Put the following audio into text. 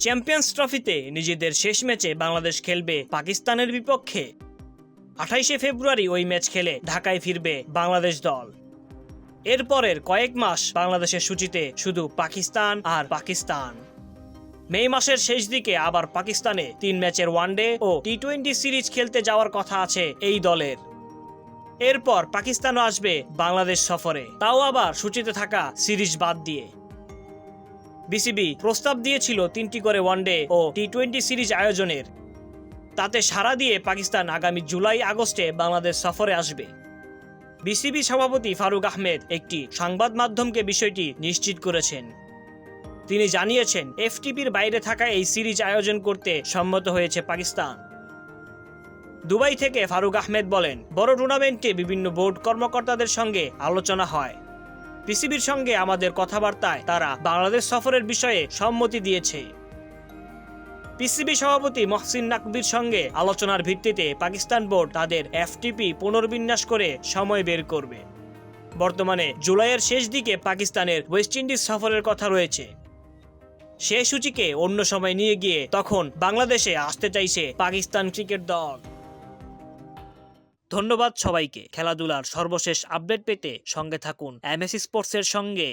Champions ট্রফিতে নিজেদের শেষ ম্যাচে বাংলাদেশ খেলবে পাকিস্তানের বিপক্ষে। আঠাইশে ফেব্রুয়ারি ওই ম্যাচ খেলে ঢাকায় ফিরবে বাংলাদেশ দল। এরপরের কয়েক মাস বাংলাদেশের সূচিতে শুধু পাকিস্তান আর পাকিস্তান। মে মাসের শেষ দিকে আবার পাকিস্তানে তিন ম্যাচের ওয়ানডে ও টি টোয়েন্টি সিরিজ খেলতে যাওয়ার কথা আছে এই দলের। এরপর পাকিস্তানও আসবে বাংলাদেশ সফরে। তাও আবার সূচিতে থাকা সিরিজ বাদ দিয়ে। বিসিবি প্রস্তাব দিয়েছিল তিনটি করে ওয়ানডে ও টি টোয়েন্টি সিরিজ আয়োজনের। তাতে সাড়া দিয়ে পাকিস্তান আগামী জুলাই, আগস্টে বাংলাদেশ সফরে আসবে। বিসিবি সভাপতি ফারুক আহমেদ একটি সংবাদ মাধ্যমকে বিষয়টি নিশ্চিত করেছেন। তিনি জানিয়েছেন, এফটিপির বাইরে থাকা এই সিরিজ আয়োজন করতে সম্মত হয়েছে পাকিস্তান। দুবাই থেকে ফারুক আহমেদ বলেন, বড় টুর্নামেন্টে বিভিন্ন বোর্ড কর্মকর্তাদের সঙ্গে আলোচনা হয়। পিসিবির সঙ্গে আমাদের কথাবার্তায় তারা বাংলাদেশ সফরের বিষয়ে সম্মতি দিয়েছে। পিসিবি সভাপতি মহসিন নাকবির সঙ্গে আলোচনার ভিত্তিতে পাকিস্তান বোর্ড তাদের এফটিপি পুনর্বিন্যাস করে সময় বের করবে। বর্তমানে জুলাইয়ের শেষ দিকে পাকিস্তানের ওয়েস্ট ইন্ডিজ সফরের কথা রয়েছে। সে সূচিকে অন্য সময় নিয়ে গিয়ে তখন বাংলাদেশে আসতে চাইছে পাকিস্তান ক্রিকেট দল। ধন্যবাদ সবাইকে। খেলাধুলার সর্বশেষ আপডেট পেতে সঙ্গে থাকুন এমএসি স্পোর্টসের সঙ্গে।